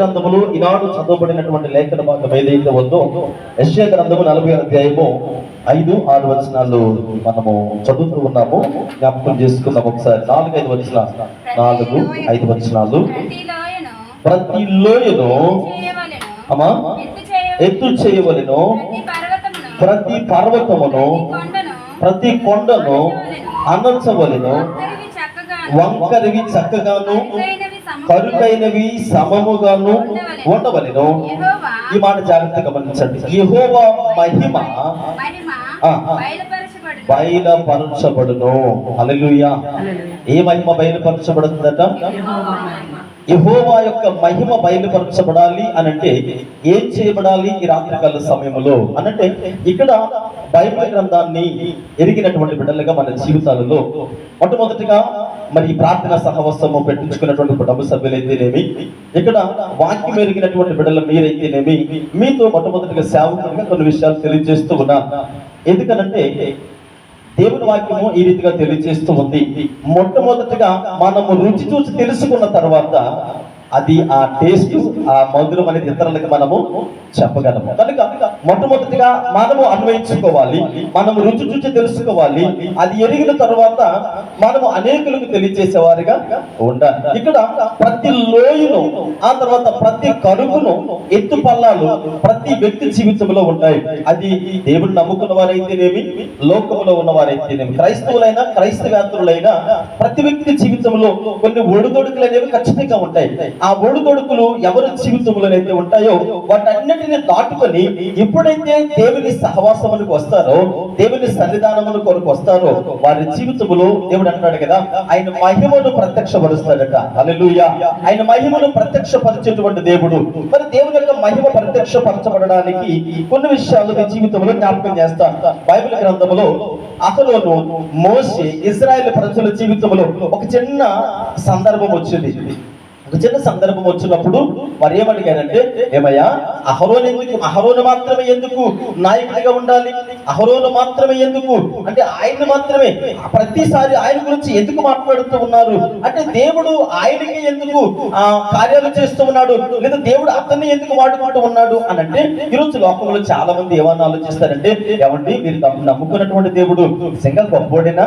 గ్రంథములు ఈనాడు చదవబడినటువంటి లేఖన భాగం ఏదైతే ఉందో యశ్య గ్రంథము నలభై అధ్యాయము ఐదు ఆరు వచనాలు మనము చదువుతూ ఉన్నాము. జ్ఞాపకం చేసుకుందాం ఒకసారి. నాలుగు ఐదు వచనాలు. నాలుగు ఐదు వచనాలు. ప్రతి లోయను అమ్మా ఎత్తు చేయవలను. ప్రతి పర్వతమును ప్రతి కొండను అనర్చవలను. వంకరివి చక్కగాను. కరుకైనవి సమముగాను ఉండవలెను. యెహోవా ఈ మాట జాగ్రత్తగా గమనించండి. యెహోవా మహిమ. బయలుపరచబడును. హల్లెలూయా. ఏ మహిమ బయలుపరచబడుతుందట? యహోవా యొక్క మహిమ బయలుపరచబడాలి అనంటే ఏం చేయబడాలి ఈ రాత్రికాల సమయంలో? అనంటే ఇక్కడ బైబిల్ గ్రంథాన్ని ఎరిగినటువంటి బిడ్డలుగా మన జీవితాలలో మొట్టమొదటిగా మరి ప్రార్థన సహవాసము పెట్టించుకున్నటువంటి కుటుంబ సభ్యులైతేనేమి ఇక్కడ వాక్యం ఎరిగినటువంటి బిడ్డలు మీరైతేనేమి మీతో మొట్టమొదటిగా సేవకులుగా కొన్ని విషయాలు తెలియజేస్తూ ఉన్నా. ఎందుకనంటే దేవుని వాక్యము ఈ రీతిగా తెలియజేస్తూ ఉంది. మొట్టమొదటిగా మనము రుచి చూసి తెలుసుకున్న తర్వాత అది ఆ టేస్ట్ ఆ మధురం అనేది ఇతరులకు మనము చెప్పగలము. కనుక మొట్టమొదటిగా మనము అన్వయించుకోవాలి మనము రుచి రుచి తెలుసుకోవాలి అది ఎరిగిన తర్వాత మనము అనేకులకు తెలియజేసేవారిగా ఉండాలి. ఇక్కడ ప్రతి లోయను ఆ తర్వాత ప్రతి కరుకును ఎత్తు పల్లాలు ప్రతి వ్యక్తి జీవితంలో ఉంటాయి. అది దేవుడు నమ్ముకున్న వారైతేనేమి లోకంలో ఉన్న వారైతేనేమి క్రైస్తవులైనా క్రైస్తవేతరులైనా ప్రతి వ్యక్తి జీవితంలో కొన్ని ఒడిదొడుకులు అనేవి ఖచ్చితంగా ఉంటాయి. ఆ ఒడిదొడుకులు ఎవరి జీవితంలో అయితే ఉంటాయో వాటన్నిటిని దాటుకొని ఎప్పుడైతే దేవుని సహవాసములకు వస్తారో దేవుని సన్నిధానముల కొరకు వస్తారో వారి జీవితంలో దేవుడు అంటాడు కదా ఆయన మహిమను ప్రత్యక్షపరుస్తాడట. అలెలుయ ఆయన మహిమను ప్రత్యక్షపరిచేటువంటి దేవుడు. మరి దేవుని యొక్క మహిమ ప్రత్యక్షపరచబడడానికి కొన్ని విషయాలు మీ జీవితంలో జ్ఞాపకం చేస్తాను. బైబిల్ గ్రంథంలో అతలోను మోసే ఇజ్రాయెల్ ప్రజల జీవితంలో ఒక చిన్న సందర్భం వచ్చింది. ఒక చిన్న సందర్భం వచ్చినప్పుడు మరి ఏమడిగారంటే ఏమయ్యా అహరోన్ ఎందుకు అహరోను మాత్రమే ఎందుకు నాయకుడిగా ఉండాలి? అహరోను మాత్రమే ఎందుకు? అంటే ఆయన మాత్రమే. ప్రతిసారి ఆయన గురించి ఎందుకు మాట్లాడుతూ ఉన్నారు? అంటే దేవుడు ఆయనకి ఎందుకు ఆ కార్యాలు చేస్తూ ఉన్నాడు? లేదా దేవుడు అతన్ని ఎందుకు వాడుకుంటూ ఉన్నాడు? అని అంటే ఈరోజు లోకంలో చాలా మంది ఏమన్నా ఆలోచిస్తారంటే ఏమండి మీరు నమ్ముకున్నటువంటి దేవుడు నిజంగా గొప్పోడేనా?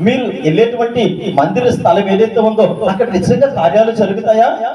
మీరు వెళ్ళేటువంటి మందిర స్థలం ఏదైతే ఉందో అక్కడ నిజంగా కార్యాలు జరుగుతాయి?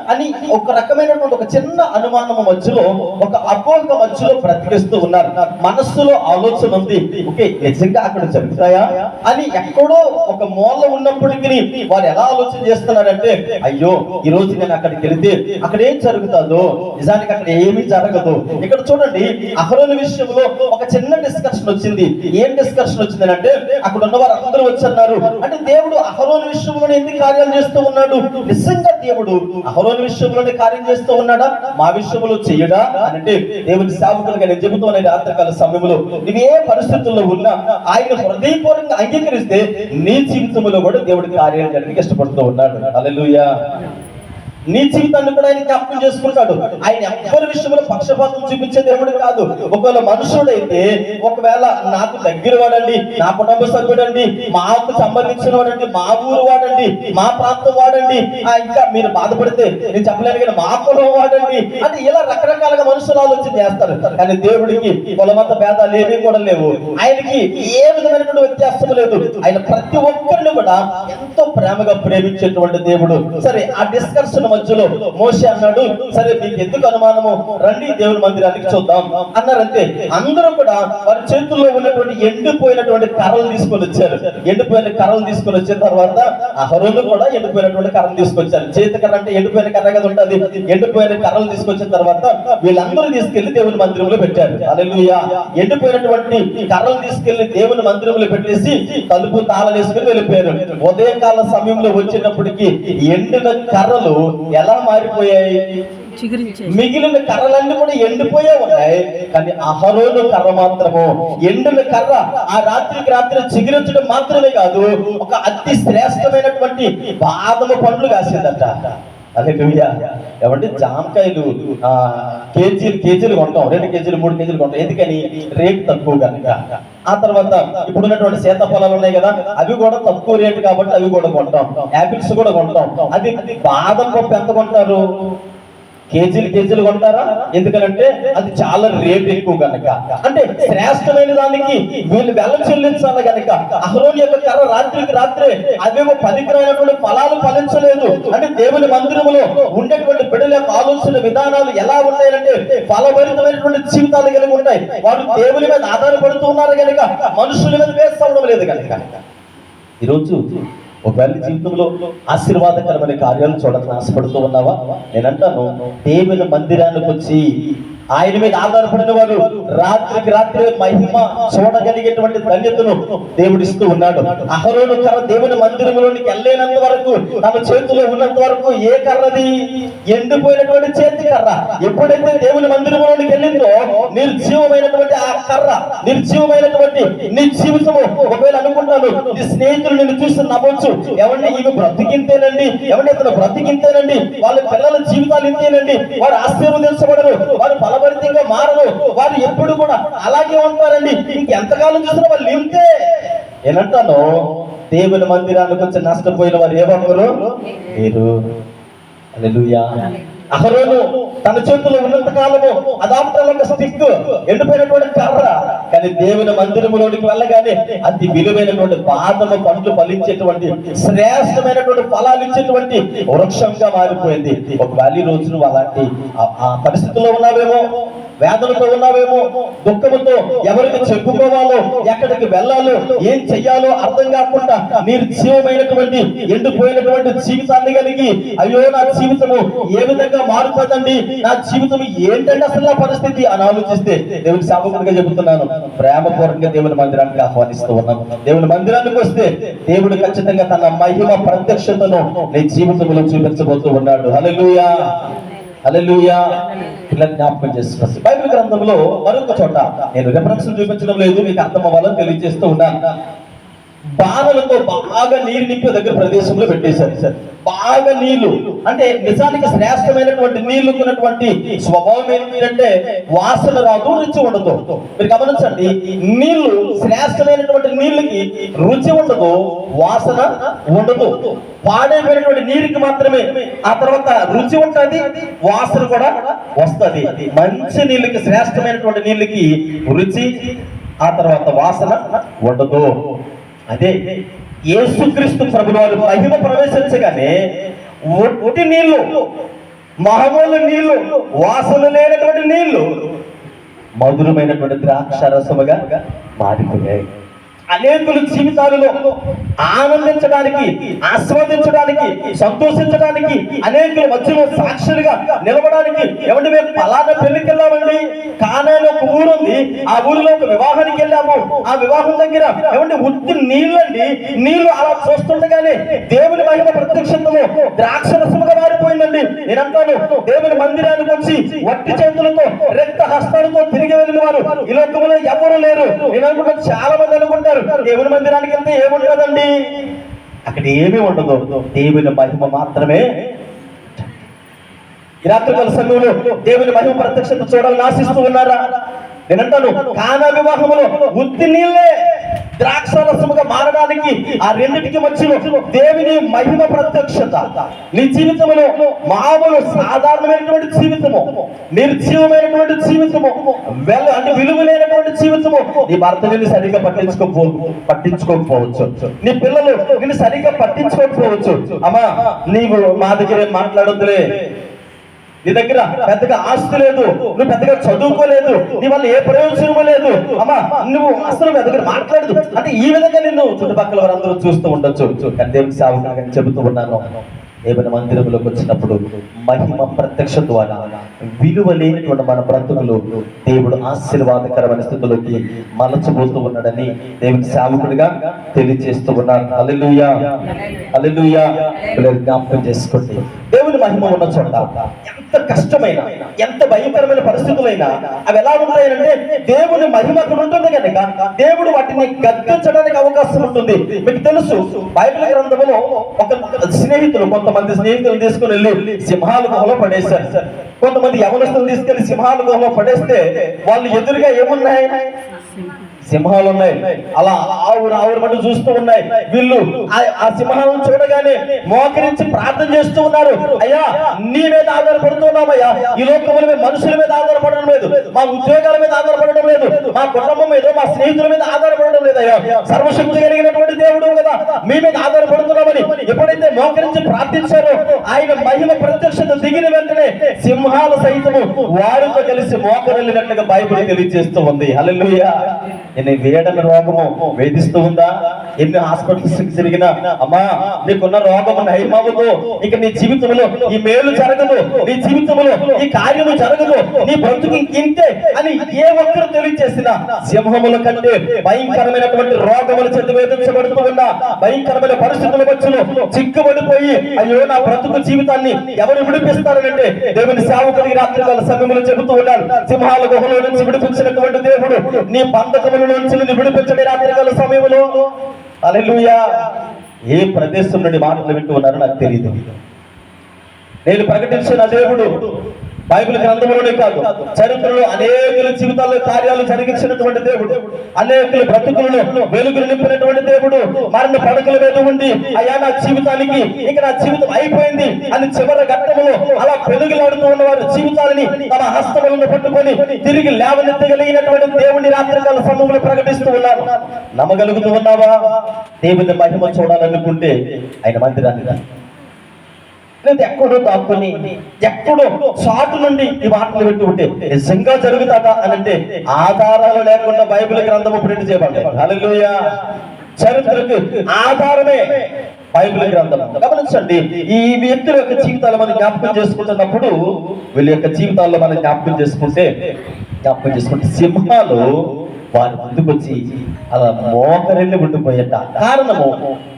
అని ఒక రకమైనటువంటి ఒక చిన్న అనుమానం మధ్యలో ఒక అపోహ మధ్యలో బ్రతికిస్తూ ఉన్నారు. మనస్సులో ఆలోచన ఉంది. ఓకే నిజంగా అక్కడ జరుగుతాయా? అని ఎక్కడో ఒక మూల ఉన్నప్పటికీ వారు ఎలా ఆలోచన చేస్తున్నారంటే అయ్యో ఈ రోజు నేను అక్కడికి వెళితే అక్కడ ఏం జరుగుతుందో నిజానికి అక్కడ ఏమీ జరగదు. ఇక్కడ చూడండి అహరోని విషయంలో ఒక చిన్న డిస్కషన్ వచ్చింది. ఏం డిస్కషన్ వచ్చింది అంటే అక్కడ ఉన్న వారు అందరూ వచ్చన్నారు అంటే దేవుడు అహరోని విషయంలో ఎందుకు కార్యాలు చేస్తూ ఉన్నాడు? నిజంగా దేవుడు అహరోని విషయంలోనే కార్యం చేస్తూ ఉన్నాడా? మా విషయంలో చెయ్యడా అంటే దేవుని సేవకులుగా నేను చెబుతున్న రాత్రకాల సమయంలో నువ్వు ఏ పరిస్థితుల్లో ఉన్నా ఆయన హృదయపూర్వకంగా అంగీకరిస్తే నీ జీవితంలో కూడా దేవుడి కార్యాలు చేయడానికి ఇష్టపడుతూ ఉన్నాడు. అలెలుయా నీ జీవితాన్ని కూడా ఆయన జ్ఞాపకం చేసుకుంటాడు. ఆయన ఎవరి విషయంలో పక్షపాతం చూపించే దేవుడు కాదు. ఒకవేళ మనుషుడైతే ఒకవేళ నాకు దగ్గర వాడండి నా కుటుంబ సభ్యుడండి మాకు సంబంధించిన వాడండి మా ఊరు వాడండి మా ప్రాంతం వాడండి ఆ, ఇంకా మీరు బాధపడితే నేను చెప్పలేను కానీ మా కులం వాడండి. అంటే ఇలా రకరకాలుగా మనుషులు ఆలోచన చేస్తారు. కానీ దేవుడికి కులమత భేదాలు ఏమీ కూడా లేవు. ఆయనకి ఏ విధమైనటువంటి వ్యత్యాసం లేదు. ఆయన ప్రతి ఒక్కరిని కూడా ఎంతో ప్రేమగా ప్రేమించేటువంటి దేవుడు. సరే ఆ డిస్కషన్ మధ్యలో మోసే అన్నాడు సరే మీకు ఎందుకు అనుమానము? రండి దేవుని మందిరానికి చూద్దాం. అన్నారంటే అందరూ కూడా వారి చేతుల్లో ఉన్నటువంటి ఎండిపోయినటువంటి కర్రలు తీసుకొని వచ్చారు. ఎండిపోయిన కర్రలు తీసుకొని వచ్చిన తర్వాత అహరోను కూడా ఎండిపోయినటువంటి కర్రలు తీసుకొచ్చారు. చేతికర్ర అంటే ఎండిపోయిన కర్ర కదా ఉంటుంది. ఎండిపోయిన కర్రలు తీసుకొచ్చిన తర్వాత వీళ్ళందరూ తీసుకెళ్ళి దేవుని మందిరంలో పెట్టారు. అలెలుయా ఎండిపోయినటువంటి కర్రలు తీసుకెళ్ళి దేవుని మందిరంలో పెట్టేసి తలుపు తాళం వేసుకుని వెళ్ళిపోయారు. ఉదయకాల సమయంలో వచ్చినప్పటికీ ఎండిన కర్రలు ఎలా మారిపోయాయి? మిగిలిన కర్రలన్నీ కూడా ఎండిపోయే ఉన్నాయి. కానీ అహరోను కర్ర మాత్రము. ఎండిన కర్ర ఆ రాత్రికి రాత్రి చిగురించడం మాత్రమే కాదు ఒక అతి శ్రేష్టమైనటువంటి బాదము పండ్లు కాసిందట. అదే ఏమంటే జామకాయలు ఆ కేజీలు కేజీలు కొంటాం. రెండు కేజీలు మూడు కేజీలు కొంటాం. ఎందుకని? రేటు తక్కువ కనుక ఆ తర్వాత ఇప్పుడు ఉన్నటువంటి సీతాఫలాలు ఉన్నాయి కదా అవి కూడా తక్కువ రేటు కాబట్టి అవి కూడా కొంటాం. యాపిల్స్ కూడా కొంటాం. అది బాదం పప్పు ఎంత కొంటారు? కేజీలు కేజీలు కొంటారా? ఎందుకనంటే అది చాలా రేట్ ఎక్కువ కనుక అంటే శ్రేష్టమైన దానికి వీళ్ళు వెల చెల్లించాలి కనుక అహరోని యొక్క కర్ర రాత్రికి రాత్రే అవేమో పనికిరైనటువంటి ఫలాలు ఫలించలేదు. అంటే దేవుని మందిరములో ఉండేటువంటి బిడ్డల యొక్క ఆలోచన విధానాలు ఎలా ఉన్నాయంటే ఫలభరితమైనటువంటి జీవితాలు కలిగి ఉంటాయి. వారు దేవుని మీద ఆధారపడుతూ ఉన్నారు కనుక మనుషుల మీద వేస్ట్ అవ్వడం లేదు కనుక ఈరోజు ఒకవేళ జీవితంలో ఆశీర్వాదకరమైన కార్యాలు చూడాలని ఆశపడుతూ ఉన్నావా? నేనంటాను దేవుని మందిరానికి వచ్చి ఆయన మీద ఆధారపడిన వారు రాత్రికి రాత్రి మహిమ చూడగలిగేటువంటి ధన్యతను దేవుడిస్తూ ఉన్నాడు. అహరోను కర్ర దేవుని మందిరంలోనికి వెళ్ళలేనంత వరకు తమ చేతిలో ఉన్నంత వరకు ఏ కర్రది ఎండిపోయినటువంటి చేతి కర్ర? ఎప్పుడైతే దేవుని మందిరంలోనికి వెళ్ళిందో నిర్జీవమైనటువంటి ఆ కర్ర నిర్జీవమైనటువంటి నీ జీవితము ఒకవేళ అనుకుంటాను నీ స్నేహితులు నిన్ను చూసి నవ్వచ్చు. ఎవరిని ఈమె బ్రతికింతేనండి ఎవరిని అతను బ్రతికింతేనండి వాళ్ళ పిల్లల జీవితాలు ఇంతేనండి వారు ఆశీర్వదించబడరు వారు బలభరితంగా మారరు. వారు ఎప్పుడు కూడా అలాగే ఉంటారండి. ఇంకెంతకాలం చూసినా వాళ్ళు ఇంతే ఏనంటాను దేవుని మందిరానికి వచ్చి నష్టపోయిన వారు ఏమన్నారు లేరు. హల్లెలూయా. అహరోను తన చేతిలో ఉన్నంత కాలము అదాప్తలో స్టిక్ ఎండిపోయినటువంటి కర్ర కానీ దేవుని మందిరంలోనికి వెళ్ళగానే అతి విలువైనటువంటి పాదము పండ్లు ఫలించేటువంటి శ్రేష్టమైనటువంటి ఫలాలు ఇచ్చేటువంటి వృక్షంగా మారిపోయింది. ఒకవేళ ఈ రోజు నువ్వు అలాంటి ఆ- ఆ పరిస్థితుల్లో ఉన్నావేమో వేదనతో ఉన్నావేమో దుఃఖంతో ఎవరికి చెప్పుకోవాలో ఎక్కడికి వెళ్ళాలో ఏం చెయ్యాలో అర్థం కాకుండా నిర్జీవమైనటువంటి ఎండిపోయినటువంటి జీవితాన్ని కలిగి అయ్యో నా జీవితము ఏ విధంగా మారుతుందండి నా జీవితం ఏంటంటే అసలు నా పరిస్థితి అని ఆలోచిస్తే దేవుని శాపకుడిగా చెబుతున్నాను. ప్రేమపూర్వకంగా దేవుని మందిరానికి ఆహ్వానిస్తూ ఉన్నాను. దేవుని మందిరానికి వస్తే దేవుడు ఖచ్చితంగా తన మహిమ ప్రత్యక్షతను నీ జీవితంలో చూపించబోతూ ఉన్నాడు. హల్లెలూయా. హల్లెలూయా. ఇలా జ్ఞాపకం చేస్తున్నారు బైబిల్ గ్రంథంలో మరొక చోట నేను రెఫరెన్స్ చూపించడం లేదు మీకు అర్థం అవ్వాలని తెలియజేస్తూ ఉన్నాను. బాణలతో బాగా నీరు నింపి దగ్గర ప్రదేశంలో పెట్టేశారు సార్. బాగా నీళ్ళు. అంటే నిజానికి శ్రేష్టమైనటువంటి నీళ్ళు ఉన్నటువంటి స్వభావం ఏంటంటే వాసన రాదు రుచి ఉండదు. మీరు గమనించండి నీళ్ళు శ్రేష్టమైనటువంటి నీళ్ళకి రుచి ఉండదు వాసన ఉండదు. పాడైపోయినటువంటి నీరుకి మాత్రమే ఆ తర్వాత రుచి ఉంటుంది వాసన కూడా వస్తుంది. మంచి నీళ్ళకి శ్రేష్టమైనటువంటి నీళ్ళకి రుచి ఆ తర్వాత వాసన ఉండదు. అదే యేసుక్రీస్తు ప్రభువారు మహిమ ప్రవేశించగానే ఒట్టి నీళ్ళు మహమూలు నీళ్ళు వాసన లేనటువంటి నీళ్ళు మధురమైనటువంటి ద్రాక్ష రసముగా మారిపోయాయి. అనేకుల జీవితాలలో ఆనందించడానికి ఆస్వాదించడానికి సంతోషించడానికి అనేకుల మధ్యలో సాక్షులుగా నిలవడానికి ఎవరి మేము పలానా పెళ్ళికి వెళ్ళామండి? కానాలో ఒక ఊరు ఉంది. ఆ ఊరిలో ఒక వివాహానికి వెళ్ళాము. ఆ వివాహం దగ్గర ఏమంటే ఉత్తి నీళ్ళండి. నీళ్ళు అలా చూస్తుండగానే దేవుని మహిమ ప్రత్యక్షతము ద్రాక్ష రసముగా మారిపోయిందండి. నేను దేవుని మందిరానికి వచ్చి వట్టి చేతులతో రక్త హస్తాలతో తిరిగి వెళ్ళిన వారు ఈ లోకంలో ఎవరు లేరు. నేను అనుకుంటాను చాలా మంది అనుకుంటారు దేవుని మందిరానికి వెళ్తే ఏముంటుందండి అక్కడ ఏమీ ఉండదు. దేవుని మహిమ మాత్రమే. ఈ రాత్రికాల సమయంలో దేవుని మహిమ ప్రత్యక్షత చూడాలని ఆశిస్తూ ఉన్నారా? నేనంటాను కానా వివాహములో ఉత్తి నీళ్ళే ద్రాక్ష రసముగా మారడానికి ఆ రెండింటికి మధ్యలో దేవుని మహిమ ప్రత్యక్షత. నీ జీవితంలో మామూలు సాధారణమైనటువంటి జీవితము నిర్జీవమైనటువంటి జీవితము వెల అంటే విలువలేనటువంటి జీవితము నీ భర్త నిన్ను సరిగ్గా పట్టించుకోపో పట్టించుకోకపోవచ్చు. నీ పిల్లలు నిన్ను సరిగ్గా పట్టించుకోకపోవచ్చు. అమ్మా నీవు మా దగ్గర మాట్లాడొద్దులే. నీ దగ్గర పెద్దగా ఆస్తి లేదు నువ్వు పెద్దగా చదువుకోలేదు నీ వల్ల ఏ ప్రయోజనము లేదు. అమ్మా నువ్వు అసలు మీ దగ్గర మాట్లాడదు. అంటే ఈ విధంగా నిన్ను చుట్టుపక్కల వారందరూ చూస్తూ ఉండొచ్చు. కానీ దేవుని సేవకునిగా చెబుతూ ఉన్నాను. ఏమైనా మందిరంలోకి వచ్చినప్పుడు మహిమ ప్రత్యక్ష ద్వారా విలువ లేనటువంటి మన బ్రతుకులు దేవుడు ఆశీర్వాదకరమైన స్థితిలోకి మలచబోతూ ఉన్నాడని దేవుని సేవకుడిగా తెలియజేస్తూ ఉన్నాను. అల్లెలుయా అల్లెలుయా జ్ఞాపకం చేసుకోండి. దేవుని మహిమ ఉన్న చోట ఎంత కష్టమైన ఎంత భయంకరమైన పరిస్థితులైనా అవి ఎలా ఉంటాయంటే దేవుని మహిమ అక్కడ ఉంటుంది కనుక దేవుడు వాటిని గద్దించడానికి అవకాశం ఉంటుంది. మీకు తెలుసు బైబిల్ గ్రంథంలో ఒక స్నేహితులు కొంతమంది స్నేహితులు తీసుకుని వెళ్ళి సింహాల గుహలో పడేశారు. కొంతమంది యవనస్తులు తీసుకెళ్ళి సింహాల గుహలో పడేస్తే వాళ్ళు ఎదురుగా ఏమున్నాయి? సింహాలు ఉన్నాయి అలా ఆవురు ఆవురు మటు చూస్తూ ఉన్నాయి. వీళ్ళు ఆ- సింహాలను చూడగానే మోకరించి ప్రార్థన చేస్తూ ఉన్నారు. అయ్యా నీ మీద ఆధారపడుతున్నామయ్యా ఈ లోకముల మనుషుల మీద ఆధారపడడం లేదు. మా ఉద్యోగాల మీద ఆధారపడడం లేదు. మా కుటుంబం మీద మా స్నేహితుల మీద ఆధారపడడం లేదు అయ్యా సర్వశక్తి కలిగినటువంటి దేవుడు కదా. మీ మీద ఆధారపడుతున్నామని ఎప్పుడైతే మోకరించి ప్రార్థించారో ఆయన మహిమ ప్రత్యక్షత దిగిన వెంటనే సింహాల సైతము వారితో కలిసి మోకరెళ్ళినట్లుగా బైబిల్ తెలియజేస్తూ ఉంది. హల్లెలూయా. ఎన్ని వేడల రోగము వేధిస్తూ ఉందా? ఎన్ని హాస్పిటల్స్ తిరిగినా అమ్మా నీకున్న రోగము నయమవుదు ఇక నీ జీవితంలో ఈ మేలు జరగదు. నీ జీవితంలో ఈ కార్యము జరగదు. నీ బ్రతుకు ఇంతే అని ఏ ఒక్కరు తెలియజేసినా సింహముల కంటే భయంకరమైనటువంటి రోగముల చేత వేధించబడుతూ ఉన్నా భయంకరమైన పరిస్థితుల వచ్చును చిక్కుబడిపోయి అయ్యో నా బ్రతుకు జీవితాన్ని ఎవరు విడిపిస్తారంటే దేవుని సేవకుడికి రాత్రి వాళ్ళ సమయంలో చెబుతూ ఉన్నాడు సింహాల గుహలో నుంచి విడిపించినటువంటి దేవుడు నీ బంధకముల నుంచి విడిపించండి విడిపించడే రాత్రి కాల సమయంలో. అలెలుయా ఏ ప్రదేశం నుండి మాటలు వింటూ ఉన్నారో నాకు తెలియదు నేను ప్రకటించిన దేవుడు బైబిల్ గ్రంథంలోనే కాదు చరిత్రలో అనేకుల జీవితాల్లో కార్యాలు జరిగించినటువంటి దేవుడు అనేకుల బ్రతుకులను వెలుగులు నింపినటువంటి దేవుడు మరణ పడకల మీద ఉండి అయ్యా నా జీవితానికి ఇక నా జీవితం అయిపోయింది అని చివరి ఘట్టంలో అలా పెనుగులాడుతూ ఉన్న వారి జీవితాలని తమ హస్తములను పట్టుకొని తిరిగి లేవనెత్తగలిగినటువంటి దేవుని రాత్రికాల సమూహంలో ప్రకటిస్తూ ఉన్నారు నమ్మగలుగుతూ ఉన్నావా దేవుని మహిమ చూడాలనుకుంటే ఆయన మందిరాన్ని రా. లేదు ఎక్కడో దాక్కుని ఎక్కడో షాటు నుండి ఈ మాటలు పెట్టి ఉంటే నిజంగా జరుగుతాదా అని అంటే ఆధారాలు లేకుండా బైబిల్ గ్రంథము ప్రింట్ చేయబడ్డాయి హల్లెలూయా. చరిత్రకు ఆధారమే బైబిల్ గ్రంథం గమనించండి ఈ వ్యక్తుల యొక్క జీవితాలు మనం జ్ఞాపకం చేసుకుంటున్నప్పుడు వీళ్ళ యొక్క జీవితాల్లో మనం జ్ఞాపకం చేసుకుంటే జ్ఞాపకం చేసుకుంటే సింహాలు వారు ముందుకొచ్చి అలా మోకరెళ్ళి ఉండిపోయేట. కారణము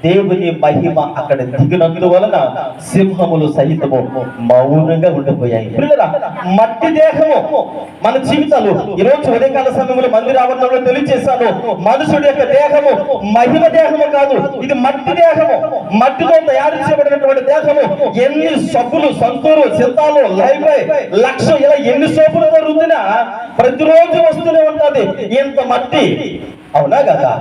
దేవుని మహిమ అక్కడ దిగినందువలన సింహములు సహితము మౌనంగా ఉండిపోయాయి. మట్టి దేహము మన జీవితాలు. ఈరోజు ఉదయకాల సమయంలో మందిర ఆవరణలో తెలియజేశాను మనుషుడి యొక్క దేహము మహిమ దేహము కాదు. ఇది మట్టి దేహము. మట్టితో తయారు చేయబడినటువంటి దేహము. ఎన్ని సబ్బులు సంతూరు చింతాలు లైబ్రరీ లక్ష ఇలా ఎన్ని సోపులతో రుద్దినా ప్రతిరోజు వస్తూనే ఉంటది. ఇంత మట్టి. అవునా కదా?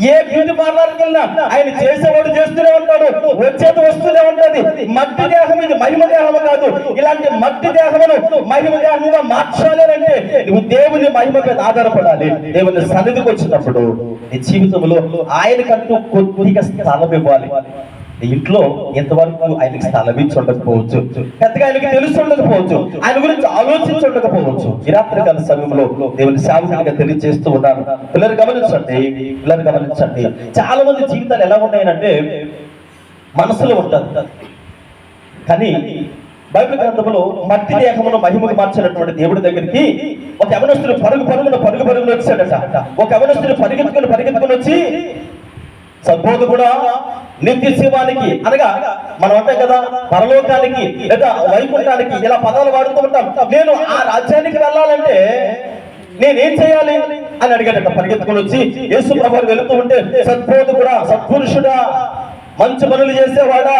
ఏ బ్యూటీ పార్లర్కి వెళ్ళినా ఆయన చేసేవాడు చేస్తూనే ఉంటాడు వచ్చేది వస్తూనే ఉంటది. మట్టి దేహం ఇది మహిమ దేహం కాదు. ఇలాంటి మట్టి దేహమును మహిమ దేహంగా మార్చాలంటే నువ్వు దేవుని మహిమ మీద ఆధారపడాలి. దేవుని సన్నిధికి వచ్చినప్పుడు నీ జీవితంలో ఆయనకంటూ కొద్దిగా స్థలం ఇవ్వాలి. ఇంట్లో ఎంతవరకు ఆయనకి స్థలం ఉండకపోవచ్చు పెద్దగా ఆయనకి తెలిసి ఉండకపోవచ్చు ఆయన గురించి ఆలోచించి ఉండకపోవచ్చు. ఈ రాత్రి కాల సమయంలో దేవుని సేవకునిగా తెలియజేస్తూ ఉన్నాను పిల్లలు గమనించండి పిల్లలు గమనించండి. చాలా మంది జీవితాలు ఎలా ఉన్నాయనంటే మనసులో ఉంటుంది. కానీ బైబిల్ గ్రంథంలో మట్టి దేహమును మహిమకు మార్చినటువంటి దేవుడి దగ్గరికి ఒక యవనస్తుడు పరుగు పరుగున పరుగు పరుగున వచ్చాడట. ఒక యవనస్తుడు పరిగెత్తుకుని పరిగెత్తుకుని వచ్చి సద్బోధ కూడా నిత్య శివానికి అనగా మనం అంటాం కదా పరలోకానికి లేదా వైకుంఠానికి ఇలా పదాలు వాడుతూ ఉంటాం. నేను ఆ రాజ్యానికి వెళ్ళాలంటే నేనేం చేయాలి అని అడిగాడట పరిగెత్తుకుని వచ్చి యేసు ప్రభు వెళుతూ ఉంటే సద్బోధకుడా సత్పురుషుడా మంచి పనులు చేసేవాడా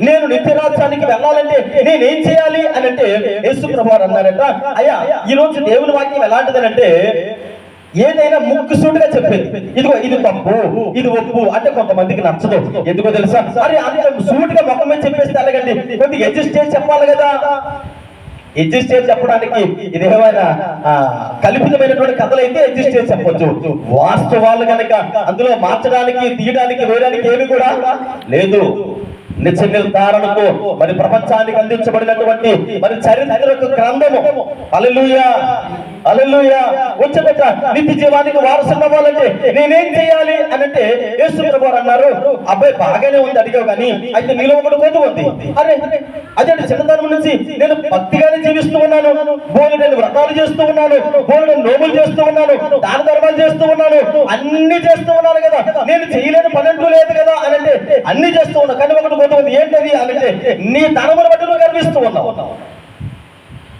నేను నిత్య రాజ్యానికి వెళ్ళాలంటే నేనేం చేయాలి అని అంటే యేసు ప్రభు అన్నారంట. అయ్యా ఈ రోజు దేవుని వాక్యం ఎలాంటిదనంటే ఏదైనా ముక్కుసూటిగా చెప్పేది. ఇదిగో ఇది తప్పు ఇది ఒప్పు అంటే కొంతమందికి నచ్చదు. ఎందుకో తెలుసా? అరే అంత సూటిగా ముఖం మీద చెప్పేస్తే అలాగండి కొద్దిగా అడ్జస్ట్ చేసి చెప్పాలి కదా. అడ్జస్ట్ చేసి చెప్పడానికి ఇదేమైనా ఏమైనా కల్పితమైనటువంటి కథలు అయితే అడ్జస్ట్ చేసి చెప్పొచ్చు. వాస్తవాలు కనుక అందులో మార్చడానికి తీయడానికి వేయడానికి ఏమి కూడా లేదు. నిత్య నిర్ధారణకు మరి ప్రపంచానికి అందించబడినటువంటి మరి చరిత్రకు గ్రంథము. అలలుయా అలెలుయా వచ్చేట నిత్య జీవానికి వారసులు అవ్వాలంటే నేనేం చేయాలి అని అంటే యేసు ప్రభు అన్నారు అబ్బాయి బాగానే ఉంది అడిగావు కానీ అయితే నీలో ఒకటి ఉంది. అరే అదే చిన్నతనం నుంచి నేను భక్తిగానే జీవిస్తూ ఉన్నాను. బోలు నేను వ్రతాలు చేస్తూ ఉన్నాను. బోలు నేను నోములు చేస్తూ ఉన్నాను. దాన ధర్మాలు చేస్తూ ఉన్నాను. అన్ని చేస్తూ ఉన్నాను కదా. నేను చేయలేని పని అంటూ లేదు కదా అని అంటే అన్ని చేస్తూ ఉన్నా. కానీ ఒకటి కోత ఉంది. ఏంటది అని అంటే నీ ధనమును బట్టి నువ్వు కనిపిస్తూ ఉన్నావు.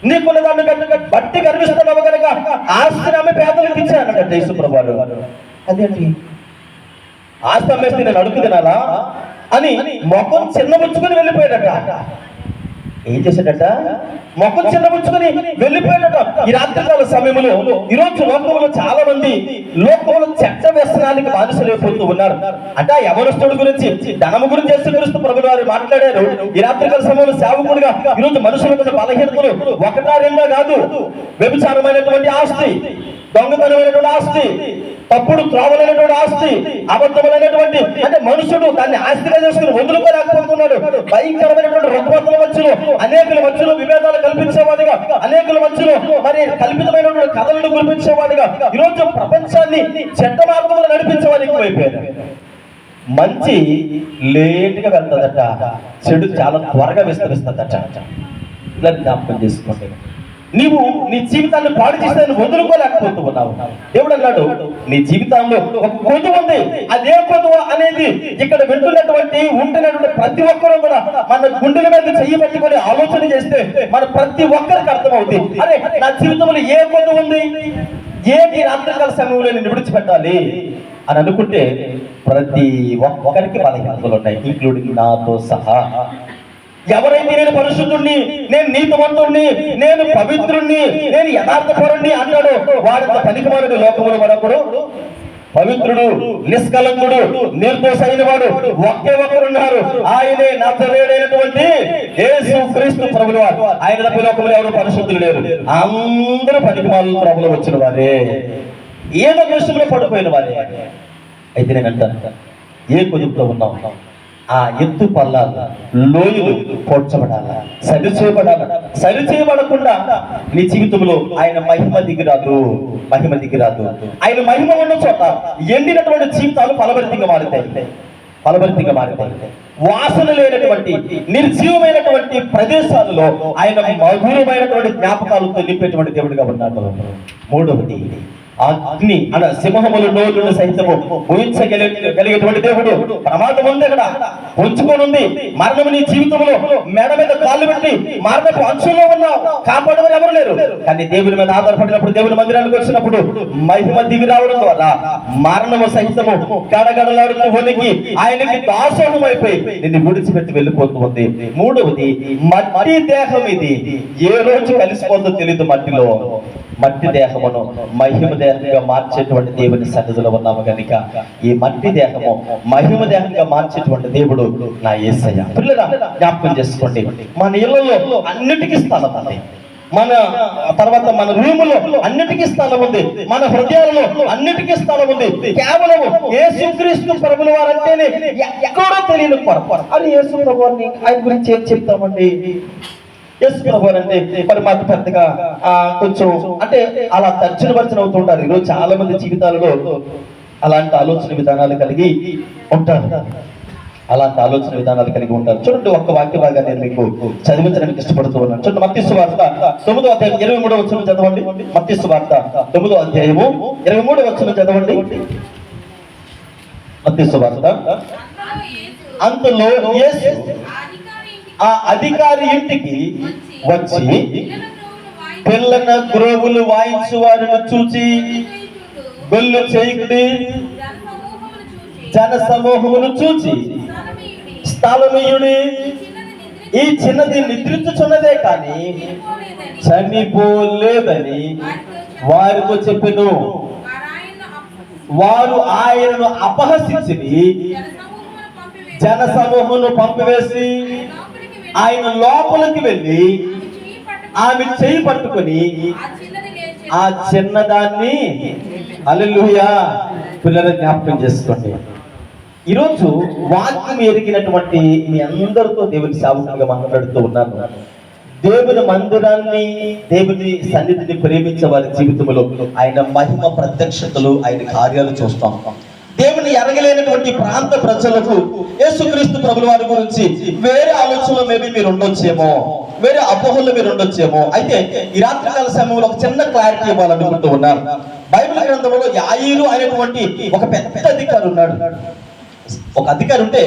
నీకున్న దాన్ని బట్టి గర్విస్తున్నావు కనుక ఆస్తిని అమ్మి పేదలకు ఇచ్చానంట యేసుప్రభు వారు అదేంటి ఆస్తి అమ్మేస్తే నేను అడుగు తినాలా? అని మొఖం చిన్నబుచ్చుకొని వెళ్ళిపోయాడట. ఏం చేశాడట? మొక్కలు చిన్నపుచ్చుకొని వెళ్ళిపోయాడట. ఈ రాత్రికాల సమయంలో ఈ రోజు లోకంలో చాలా మంది లోకంలో చెట్ట వ్యసనానికి బానిసలైపోతూ ఉన్నారు. అంటే ఆ యవనస్తుడి గురించి ధనము గురించి యేసుక్రీస్తు ప్రభు వారు మాట్లాడారు. ఈ రాత్రికాల సమయంలో సేవకుడుగా ఈ రోజు మనుషులకు బలహీనతలు ఒకటా రెండా కాదు వ్యభిచారమైనటువంటి ఆస్తి దొంగతనమైనటువంటి ఆస్తి తప్పుడు త్రోవలైనటువంటి ఆస్తి అబద్ధమైనటువంటి అంటే మనుషుడు దాన్ని ఆస్తిగా చేసుకుని వదులుకోలేకపోతున్నాడు. భయంకరమైనటువంటి రుగ్మతలు మధ్యలో అనేకుల మధ్యలో విభేదాలు కల్పించేవాడిగా అనేకుల మధ్యలో మరి కల్పితమైనటువంటి కథలను కురిపించేవాడిగా ఈరోజు ప్రపంచాన్ని చెడ్డ మార్గంలో నడిపించేవాడు ఎక్కువైపోయారు మంచి లేటుగా వెళ్తుందట చెడు చాలా త్వరగా విస్తరిస్తుందట. ఇలా జ్ఞాపకం చేసుకోండి. నీవు నీ జీవితాన్ని పాడు చేస్తే వదులుకోలేకపోతున్నావు. దేవుడు అన్నాడు నీ జీవితంలో ఒక కొదువు ఉంది. అదే కొదువ అనేది ఇక్కడ వింటున్నటువంటి ఉంటున్నటువంటి ప్రతి ఒక్కరూ కూడా మన గుండెల మీద చెయ్యి పెట్టుకొని ఆలోచన చేస్తే మన ప్రతి ఒక్కరికి అర్థమవుతుంది అరే నా జీవితంలో ఏ కొదువు ఉంది? ఏ రాత్రికాల సమయంలో నేను విడిచిపెట్టాలి? అని అనుకుంటే ప్రతి ఒక్కరికి బలహీనతలు ఉన్నాయి ఇంక్లూడింగ్ నాతో సహా. ఎవరైతే నేను పరిశుద్ధుణ్ణి నేను నీతివంతుణ్ణి నేను పవిత్రుణ్ణి నేను యథార్థపరుణ్ణి అన్నాడు వాడంత పనికిమారుడు లోకములు మరొకడు పవిత్రుడు నిష్కలంకుడు నిర్దోషైన వాడు ఒకే ఒక్కరున్నారు ఆయనే నచ్చలేడైనటువంటి యేసు క్రీస్తు ప్రభులు వారు. ఆయన తప్ప లోకములు ఎవరు పరిశుద్ధులు లేరు. అందరూ పనికిమాలు ప్రభులు వచ్చిన వారే. ఏదో దృష్టిలో పడిపోయిన వారే. అయితే నేను అంటాను ఏ కుదుపుతో ఉన్నాం ఆ ఎత్తు పల్లాలు లోయలు పోడ్చబడాల? సరి చేయబడాల? సరి చేయబడకుండా నీ జీవితంలో ఆయన మహిమ దిగిరాదు మహిమ దిగిరాదు. ఆయన మహిమ ఉన్న చోట ఎండినటువంటి జీవితాలు ఫలభరితంగా మారుతాయి. ఫలభరితంగా మారుతాయి. వాసన లేనటువంటి నిర్జీవమైనటువంటి ప్రదేశాలలో ఆయన మధురమైనటువంటి జ్ఞాపకాలతో నింపేటువంటి దేవుడిగా ఉన్నాడు మూడవది అగ్ని అన సింహములు నోరును సహితము ఊహించగలిగేటువంటి దేవుడు. ప్రమాదం ఉంది అక్కడ. ఉంచుకొని ఉంది. మరణము నీ జీవితంలో. మెడ మీద కాళ్ళు పెట్టి మరణపు అంశంలో ఉన్నావు. కాపాడమని ఎవరు లేరు. కానీ దేవుని మీద ఆధారపడినప్పుడు దేవుని మందిరానికి వచ్చినప్పుడు మహిమ దిగి రావడం ద్వారా మరణము సహితము గడగడలాడుతూ వణికి ఆయనకి దాసోహం అయిపోయి నిన్ను విడిచిపెట్టి వెళ్ళిపోతూ ఉంది. మూడవది మట్టి దేహం ఇది. ఏ రోజు కలిసిపోతుందో తెలియదు మట్టిలో. మట్టి దేహమును మహిమ దేహంగా మార్చేటువంటి దేవుని సన్నిధిలో ఉన్నాము కనుక. ఈ మట్టి దేహము మహిమ దేహంగా మార్చేటువంటి దేవుడు నా యేసయ్య పిల్లరా జ్ఞాపకం చేసుకోండి. మన ఇళ్ళలో అన్నిటికీ స్థలం ఉంది. మన తర్వాత మన రూములో అన్నిటికీ స్థలం ఉంది. మన హృదయాలలో అన్నిటికీ స్థలం ఉంది. కేవలం యేసుక్రీస్తు ప్రభుల వారంటేనే ఎక్కడో తెలియని కొరకు అని యేసు ప్రభు ఆయన గురించి ఏం చెప్తామండి? యేసు ప్రభు అంటే మరి మాకు పెద్దగా ఆ, కొంచెం అంటే అలా తర్జన భర్చన అవుతుంటారు. ఈరోజు చాలా మంది జీవితాలలో అలాంటి ఆలోచన విధానాలు కలిగి ఉంటారు. అలాంటి ఆలోచన విధానాలు కలిగి ఉంటారు. చూడండి ఒక్క వాక్య భాగా నేను మీకు చదివించడానికి ఇష్టపడుతూ ఉన్నాను. చూడండి మత్స్సు వార్త తొమ్మిదో అధ్యాయం ఇరవై మూడో వచ్చిన చదవండి. మత్స్సు వార్త తొమ్మిదో అధ్యాయము ఇరవై మూడో వచ్చిన చదవండి. మత్స్సు వార్త. అందులో అంతలో ఆ అధికారి ఇంటికి వచ్చి పిల్లన గ్రోవులు వాయించు వారిని చూచి గొల్లు చేయకుడి జన సమూహమును చూచి స్థలమీయుడి. ఈ చిన్నది నిద్రించుచున్నదే కానీ చనిపోలేదని వారితో చెప్పిను వారు ఆయనను అపహసించి జన సమూహమును పంపివేసి ఆయన లోపలికి వెళ్ళి ఆమె చేయి పట్టుకొని ఆ చిన్నదాన్ని అల్లుయా పిల్లల జ్ఞాపకం చేసుకోండి. ఈరోజు వాక్యం ఎరిగినటువంటి మీ అందరితో దేవుని సేవకులుగా మాట్లాడుతూ ఉన్నాను. దేవుని మందిరాన్ని దేవుని సన్నిధిని ప్రేమించే వారి జీవితంలో ఆయన మహిమ ప్రత్యక్షతలు ఆయన కార్యాలు చూస్తాం. దేవుని ఎరగలేనటువంటి ప్రాంత ప్రజలకు యేసుక్రీస్తు ప్రభుల వారి గురించి వేరే ఆలోచనలో మేబీ మీరు ఉండొచ్చేమో వేరే అపోహల్లో మీరు ఉండొచ్చేమో. అయితే ఈ రాత్రికాల సమయంలో ఒక చిన్న క్లారిటీ ఇవ్వాలనుకుంటూ ఉన్నారు బైబిల్ గ్రంథంలో యాయిరు అనేటువంటి ఒక పెద్ద అధికారి ఉన్నాడు ఒక అధికారి ఉంటే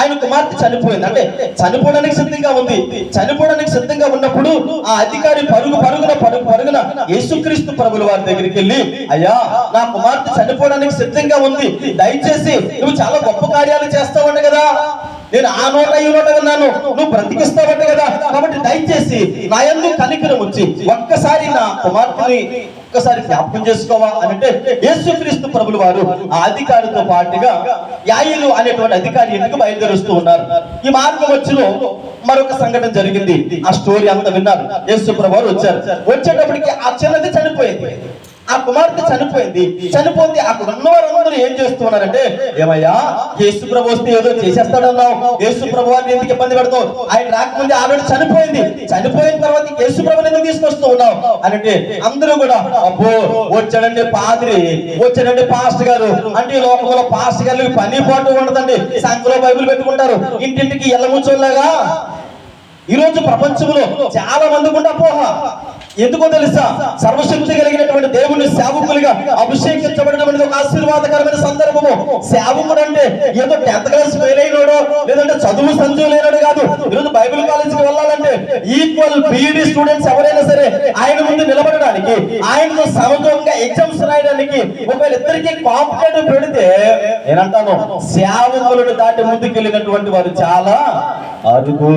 ఆయన కుమార్తె చనిపోయింది. అంటే చనిపోవడానికి సిద్ధంగా ఉంది. చనిపోవడానికి సిద్ధంగా ఉన్నప్పుడు ఆ అధికారి పరుగు పరుగున పరుగు పరుగున యేసుక్రీస్తు ప్రభుల వారి దగ్గరికి వెళ్ళి అయ్యా నా కుమార్తె చనిపోవడానికి సిద్ధంగా ఉంది. దయచేసి నువ్వు చాలా గొప్ప కార్యాలు చేస్తావు కదా. నేను ఆ నోట ఈ నోట విన్నాను నువ్వు బ్రతికిస్తావట కదా. కాబట్టి దయచేసి నా యందు కనికరం వచ్చి ఒక్కసారి నా కుమార్తెని ఒక్కసారి జ్ఞాపకం చేసుకోవా అంటే యేసుక్రీస్తు ప్రభులు వారు ఆ అధికారితో పాటుగా యాయిలు అనేటువంటి అధికారి ఎందుకు బయలుదేరుస్తూ ఉన్నారు. ఈ మార్గం వచ్చిలో మరొక సంఘటన జరిగింది. ఆ స్టోరీ అంతా విన్నారు. యేసు ప్రభు వారు వచ్చారు. వచ్చేటప్పటికి ఆ చిన్నది చనిపోయింది. ఆ కుమార్తె చనిపోయింది. చనిపోయింది అక్కడ ఉన్న ఏం చేస్తున్నారంటే ఏమయ్యా యేసు ప్రభు వస్తే ఏదో చేసేస్తాడన్నావు. యేసు ప్రభు అని ఎందుకు ఇబ్బంది పెడతావు? ఆయన రాకముందే ఆల్రెడీ చనిపోయింది. చనిపోయిన తర్వాత యేసు ప్రభుని ఎందుకు తీసుకొస్తూ ఉన్నావు? అని అంటే అందరూ కూడా అబ్బో వచ్చాడండి పాదిరి వచ్చాడండి పాస్ట్ గారు. అంటే ఈ లోకంలో పాస్ట్ గారు పని పాటు ఉండదండి. సంఖ్యలో బైబిల్ పెట్టుకుంటారు. ఇంటింటికి ఎల్లముచ్చోళ్ళగా ఈ రోజు ప్రపంచంలో చాలా మంది కూడా అపోహ. ఎందుకో తెలుసా? సర్వశక్తి కలిగినటువంటి దేవుని సేవకులుగా అభిషేకించబడినటువంటి ఒక ఆశీర్వాదకరమైన సందర్భము. సేవకుడు అంటే ఏదో టెన్త్ క్లాస్ ఫెయిల్ అయినాడో లేదంటే చదువు సంజీవు లేనాడు కాదు. ఈరోజు బైబిల్ కాలేజీకి వెళ్ళాలంటే ఈక్వల్ బీఈడి స్టూడెంట్స్ ఎవరైనా సరే ఆయన ముందు నిలబడడానికి ఆయనతో సమతూకంగా ఎగ్జామ్స్ రాయడానికి ఒకవేళ ఇద్దరికి కాంపిటేటివ్ పెడితే నేనంటాను సేవకులను దాటి ముందుకు వెళ్ళినటువంటి వారు చాలా అరుగు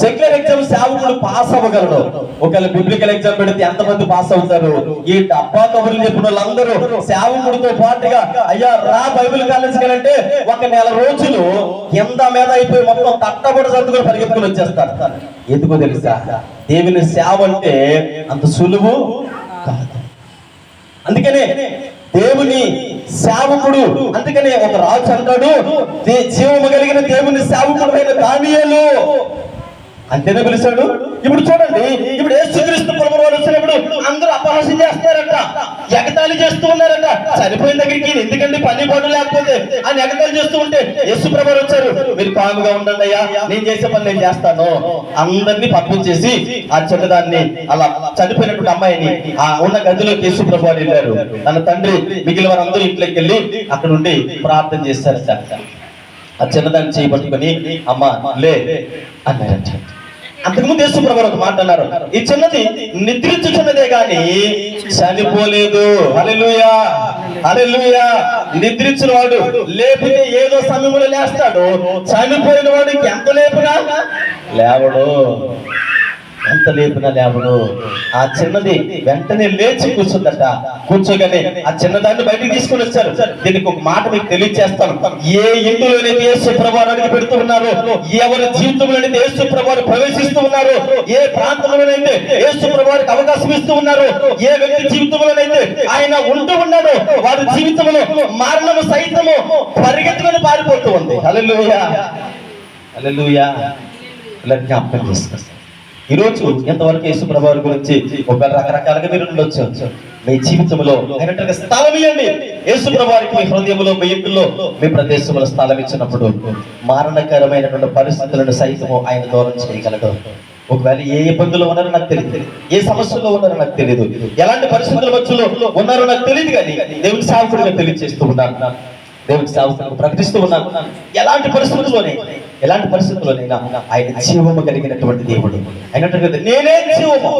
సెక్యులర్ ఎగ్జామ్ సేవకుడు పాస్ అవ్వగలడు ఒకవేళ బిబ్లికల్ ఎగ్జామ్ పెడితే ఎంతమంది పాస్ అవుతారు? ఈ డబ్బా కబుర్లు చెప్పిన వాళ్ళందరూ సేవకుడితో పాటుగా అయ్యా రా బైబిల్ కాలేజ్ అంటే ఒక నెల రోజులు కింద మీద అయిపోయి మొత్తం తట్టబడి సర్దుకుని పరిగెత్తుకుని వచ్చేస్తారు. ఎందుకో తెలుసా? దేవుని సేవ అంటే అంత సులువు కాదు. అందుకనే దేవుని సేవకుడు అందుకనే ఒక రాజు అంటాడు జీవము కలిగిన దేవుని సేవకుడు అయిన దానియలు అంతేనా పిలిచాడు ఇప్పుడు చూడండి ఇప్పుడు యేసుక్రీస్తు ప్రభు వారు వచ్చినప్పుడు అందరూ అపహాసం చేస్తారట ఎగతాళి చేస్తూ ఉన్నారట. చనిపోయిన దగ్గరికి ఎందుకండి పని పాటు లేకపోతే అని ఎగతాళి చేస్తూ ఉంటే యేసు ప్రభు వచ్చారు. మీరు కాముగా ఉండండి అయ్యా నేను చేసే పని నేను చేస్తాను. అందరినీ పంపించేసి ఆ చిన్నదాన్ని అలా చనిపోయినటువంటి అమ్మాయిని ఆ ఉన్న గదిలోకి యేసు ప్రభు వెళ్ళారు. తన తండ్రి మిగిలిన వారందరూ ఇంట్లోకి వెళ్ళి అక్కడ ఉండి ప్రార్థన చేశారట. ఆ చిన్నదాన్ని చేయబట్టుకొని అమ్మ లే అన్నారంట అంతకుముందు యేసుప్రభు ఒక మాట అన్నారు. ఈ చిన్నది నిద్రించుచున్నదే గాని చనిపోలేదు. హల్లెలూయా హల్లెలూయా. నిద్రించిన వాడు లేపితే ఏదో సమయంలో లేస్తాడు. చనిపోయిన వాడికి ఎంత లేపునా? లేవడు. ఎంత లేపినా లేవడు ఆ చిన్నది వెంటనే లేచి కూర్చుందట. కూర్చోగానే ఆ చిన్నదాన్ని బయటికి తీసుకుని వచ్చారు. దీనికి ఒక మాట మీకు తెలియజేస్తాను ఏ ఇంటిలోనైతే యేసు ప్రభావం పెడుతూ ఉన్నారు ఎవరి జీవితంలోనైతే యేసు ప్రభావం ప్రవేశిస్తూ ఉన్నారు ఏ ప్రాంతంలోనైతే యేసు ప్రభావానికి అవకాశం ఇస్తూ ఉన్నారు ఏ వ్యక్తి జీవితంలోనైతే ఆయన ఉంటూ ఉన్నాడో వారి జీవితంలో మరణము సైతము పరిగెత్తుకొని పారిపోతూ ఉంది. హల్లెలూయా. హల్లెలూయా. ఇలా జ్ఞాపకం చేసుకొస్తాం ఈ రోజు ఎంతవరకు యేసు ప్రభావం గురించి ఒకవేళ రకరకాలుగా మీరు ఉండొచ్చు. మీ జీవితంలో అయినట్టుగా స్థలం ఇవ్వండి. యేసు ప్రభావానికి మీ హృదయంలో మీ ఇంటిలో మీ ప్రదేశంలో స్థలం ఇచ్చినప్పుడు మారణకరమైనటువంటి పరిస్థితులను సైతము ఆయన దూరం చేయగలడు. ఒకవేళ ఏ ఇబ్బందులు ఉన్నారో నాకు తెలియదు ఏ సమస్యలో ఉన్నారో నాకు తెలియదు ఎలాంటి పరిస్థితుల మధ్యలో ఉన్నారో నాకు తెలియదు కానీ దేవుని సాగుడిగా తెలియజేస్తూ ఉన్నాను. దేవుని సేవకులకు ప్రకటిస్తూ ఉన్నాను ఎలాంటి పరిస్థితుల్లోనే ఎలాంటి పరిస్థితుల్లోనైనా ఆయన జీవము కలిగినటువంటి దేవుడు. అయినట్టుగా నేనే జీవము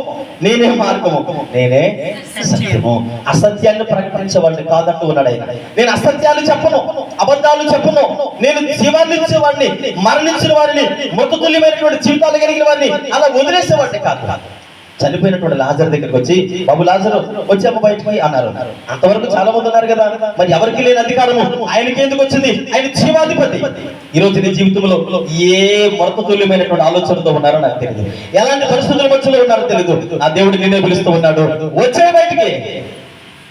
నేనే మార్గము నేనే సత్యము. అసత్యాన్ని ప్రకటించేవాడిని కాదంటూ ఉన్నాడు ఆయన. నేను అసత్యాలు చెప్పను అబద్ధాలు చెప్పను. నేను జీవాన్ని ఇచ్చేవాడిని మరణించిన వారిని మొత్తతుల్యమైనటువంటి జీవితాలు కలిగిన వారిని అలా వదిలేసేవాడిని కాదు. చనిపోయినటువంటి లాజర్ దగ్గరికి వచ్చి బాబు లాజరు బయట పై అన్నారు. అంతవరకు చాలా మంది ఉన్నారు కదా. మరి ఎవరికి లేని అధికారము? ఆయనకి ఎందుకు వచ్చింది? ఆయన జీవాధిపతి. ఈ రోజు నీ జీవితంలో ఏ మరతతుల్యమైనటువంటి ఆలోచనతో ఉన్నారో నాకు తెలియదు ఎలాంటి పరిస్థితుల మధ్యలో ఉన్నారో తెలియదు ఆ దేవుడు నిన్నే పిలుస్తూ ఉన్నాడు. వచ్చే బయటికి.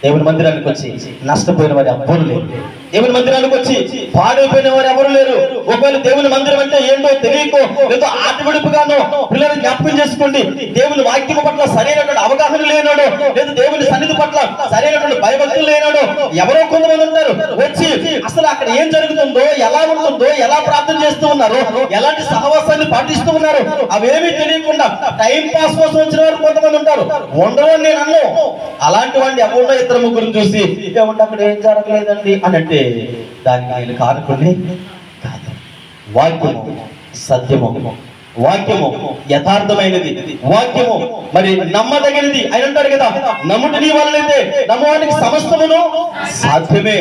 దేవుని మందిరానికి వచ్చి నష్టపోయిన వారి ఎవ్వరు లేదు దేవుని మందిరానికి వచ్చి పాడైపోయిన వారు ఎవరు లేరు. ఒకవేళ దేవుని మందిరం అంటే ఏంటో తెలియకో ఏదో ఆటవిడుపుగానో పిల్లలు జ్ఞాపకం చేసుకోండి. దేవుని వాక్యం పట్ల సరైనటువంటి అవగాహన లేనాడు లేదా దేవుని సన్నిధి పట్ల సరైనటువంటి భయభక్తులు లేనాడు ఎవరో కొంతమంది ఉంటారు. వచ్చి అసలు అక్కడ ఏం జరుగుతుందో ఎలా ఉంటుందో ఎలా ప్రార్థన చేస్తూ ఉన్నారు ఎలాంటి సహవాసాన్ని పాటిస్తూ ఉన్నారు అవేమీ తెలియకుండా టైం పాస్ కోసం వచ్చిన వారు కొంతమంది ఉంటారు. ఉండవని నేను అన్ను. అలాంటి వాడిని ఎవరో ఇద్దరు ముగ్గురు చూసి ఏమంటే అక్కడ ఏం జరగలేదండి అని అంటే దానికి ఆయన కానుకుని కాదు. వాక్యము సత్యము. వాక్యము యథార్థమైనది. వాక్యము మరి నమ్మదగినది. ఆయన అంటారు కదా నమ్ముట నీ వల్లైతే నమ్మవానికి సమస్తమును సాధ్యమే.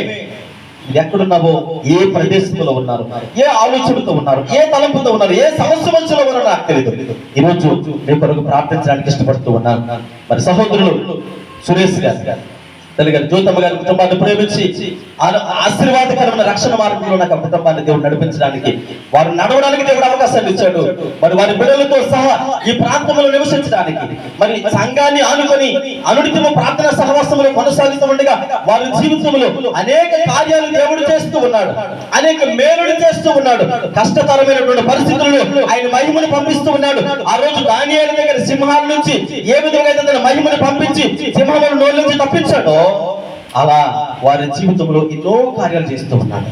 ఎక్కడున్నావో? ఏ ప్రదేశంలో ఉన్నారు? ఏ ఆలోచనతో ఉన్నారు? ఏ తలంపుతో ఉన్నారు? ఏ సమస్య మధ్యలో ఉన్నారో నాకు తెలియదు ఈరోజు మీ కొరకు ప్రార్థించడానికి ఇష్టపడుతూ ఉన్నాను. మరి సహోదరులు సురేష్ గారు తల్లి గారు జ్యోతమ్మ గారి కుటుంబాన్ని ప్రేమించి ఆశీర్వాదకరమైన రక్షణ మార్గంలో నాకు కుటుంబాన్ని దేవుడు నడిపించడానికి వారు నడవడానికి దేవుడు అవకాశాలు ఇచ్చాడు. మరి వారి బిడ్డలతో సహా ఈ ప్రాంతంలో నివసించడానికి మరి సంఘాన్ని ఆనుకొని అనుడితము ప్రార్థన సహవాసములు కొనసాగుతూ ఉండగా వారి జీవితంలో అనేక కార్యాలు దేవుడు చేస్తూ ఉన్నాడు. అనేక మేలుడు చేస్తూ ఉన్నాడు. కష్టతరమైనటువంటి పరిస్థితుల్లో ఆయన మహిమను పంపిస్తూ ఉన్నాడు. ఆ రోజు దానియేలు దగ్గర సింహాల నుంచి ఏ విధంగా అయితే మహిమను పంపించి సింహాలను నోళ్ళ నుంచి తప్పించాడు అలా వారి జీవితంలో ఎన్నో కార్యాలు చేస్తూ ఉన్నాడు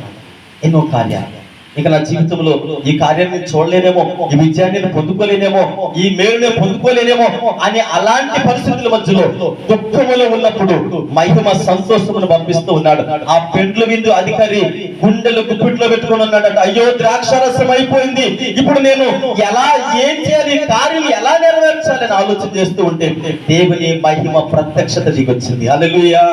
ఎన్నో కార్యాలు. ఇక నా జీవితంలో ఈ కార్యాన్ని నేను చూడలేనేమో ఈ విజయాన్ని నేను పొందుకోలేనేమో ఈ మేలు నేను పొందుకోలేనేమో అని అలాంటి పరిస్థితుల మధ్యలో దుఃఖములో ఉన్నప్పుడు మహిమ సంతోషమును పంపిస్తూ ఉన్నాడు. ఆ పెండ్లు విందు అధికారి గుండెలు గుప్పిట్లో పెట్టుకుని ఉన్నాడట అయ్యో ద్రాక్షారసం అయిపోయింది. ఇప్పుడు నేను ఎలా ఏం చేయాలి కార్యం ఎలా నెరవేర్చాలని ఆలోచన చేస్తూ ఉంటే దేవుని మహిమ ప్రత్యక్షత దిగొచ్చింది అలలుయా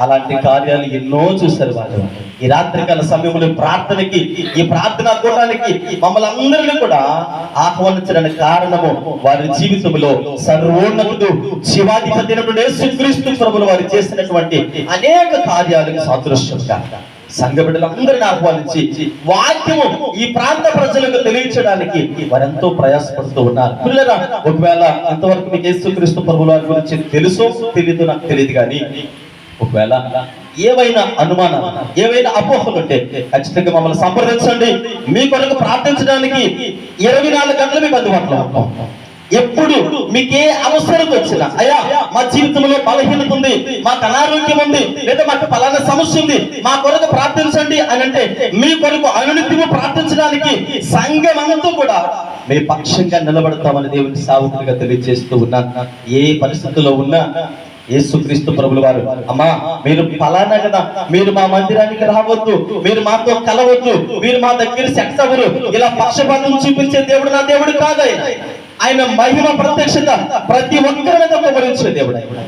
అలాంటి కార్యాలు ఎన్నో చూశారు వాళ్ళు. ఈ రాత్రికాల సమయంలో ప్రార్థనకి ఈ ప్రార్థనా కూటానికి మమ్మల్ని అందరినీ కూడా ఆహ్వానించడానికి కారణము వారి జీవితంలో సర్వోన్నతుడు శివాధిపతి అయినటువంటి యేసుక్రీస్తు ప్రభులు వారు చేసినటువంటి అనేక కార్యాలకు సాదృశ్యంగా సంఘ బిడ్డలందరిని ఆహ్వానించి వాక్యము ఈ ప్రాంత ప్రజలకు తెలియచడానికి వారెంతో ప్రయాసపడుతూ ఉన్నారు. పిల్లరా ఒకవేళ అంతవరకు మీకు యేసుక్రీస్తు ప్రభుల గురించి తెలుసు తెలియదు నాకు తెలియదు కానీ ఒకవేళ ఏవైనా అనుమానం ఏవైనా అపోహలు ఉంటే ఖచ్చితంగా మమ్మల్ని సంప్రదించండి. మీ కొరకు ప్రార్థించడానికి ఇరవై నాలుగు గంటలు మీకు అందుబాటులో ఉంటాం ఎప్పుడు మీకు ఏ అవసరం వచ్చినా అయ్యా మా జీవితంలో బలహీనత ఉంది మాకు అనారోగ్యం ఉంది లేదా మాకు పలానా సమస్య ఉంది మా కొరకు ప్రార్థించండి అని అంటే మీ కొరకు అనునిత్యము ప్రార్థించడానికి సంఘం కూడా మీ పక్షంగా నిలబడతామని దేవుని సావుకుడిగా తెలియజేస్తూ ఉన్నా. ఏ పరిస్థితుల్లో ఉన్నా యేసుక్రీస్తు ప్రభుల వారు అమ్మా మీరు ఫలానా కదా మీరు మా మందిరానికి రావద్దు మీరు మాతో కలవద్దు మీరు మా దగ్గర సెక్స్ అవ్వరు ఇలా పక్షపాతం చూపించే దేవుడు నా దేవుడు కాదు ఆయన. మహిమ ప్రత్యక్షత ప్రతి ఒక్కరి మీద దేవుడు ఆయన.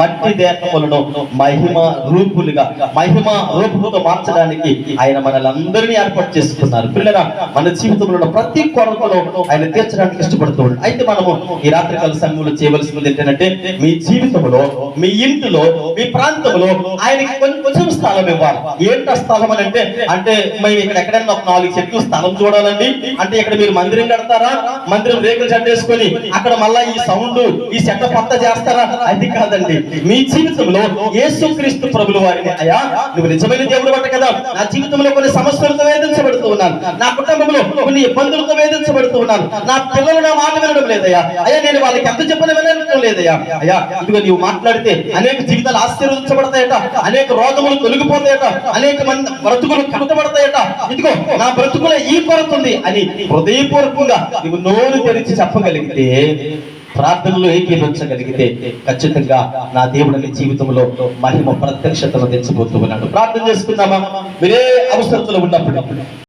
మట్టి దేహములను మహిమ రూపులుగా మహిమ రూపంతో మార్చడానికి ఆయన మనల్ని ఏర్పాటు చేసుకున్నారు. పిల్లరా మన జీవితంలో ప్రతి కొరతలో ఆయన తీర్చడానికి ఇష్టపడుతూ అయితే మనము ఈ రాత్రికాల సంఘంలో చేయవలసింది ఏంటంటే మీ జీవితంలో మీ ఇంటిలో మీ ప్రాంతంలో ఆయనకి కొంచెం కొంచెం స్థలం ఇవ్వాలి. ఏంట స్థలం అని అంటే అంటే మేము ఇక్కడ ఎక్కడైనా ఒక నాలుగు చెట్లు స్థలం చూడాలండి. అంటే ఇక్కడ మీరు మందిరం కడతారా? మందిరం రేకులు చెట్టేసుకొని అక్కడ మళ్ళా ఈ సౌండ్ ఈ చెట్ట అంతా చేస్తారా? అది కాదండి. మీ జీవితంలో యేసుక్రీస్తు ప్రభుల వారిని అయ్యా నువ్వు నిజమైన దేవుడు అంట కదా. నా జీవితంలో కొన్ని సమస్యలతో వేధించబడుతూ ఉన్నాను. నా కుటుంబంలో కొన్ని ఇబ్బందులతో వేధించబడుతూ ఉన్నాను. నా పిల్లలు నా మాట వినడం లేదయ్యా. అయ్యా నేను వాళ్ళకి ఎంత చెప్పిన వినడం లేదయ్యా. అయ్యా ఇదిగో నీవు మాట్లాడితే అనేక జీవితాలు ఆశీర్వదించబడతాయట అనేక రోగములు తొలగిపోతాయట. అనేక మంది బ్రతుకులు కట్టబడతాయట. ఇదిగో నా బ్రతుకులో ఈ కొరత ఉంది అని హృదయపూర్వకంగా నువ్వు నోరు తెరిచి చెప్పగలిగితే ప్రార్థనలో ఏకీభించగలిగితే ఖచ్చితంగా నా దేవుడు జీవితంలో మహిమ ప్రత్యక్షతను తెచ్చిపోతూ ఉన్నాడు. ప్రార్థన చేసుకుందామా? మీరే అవసరతలో ఉన్నప్పుడు.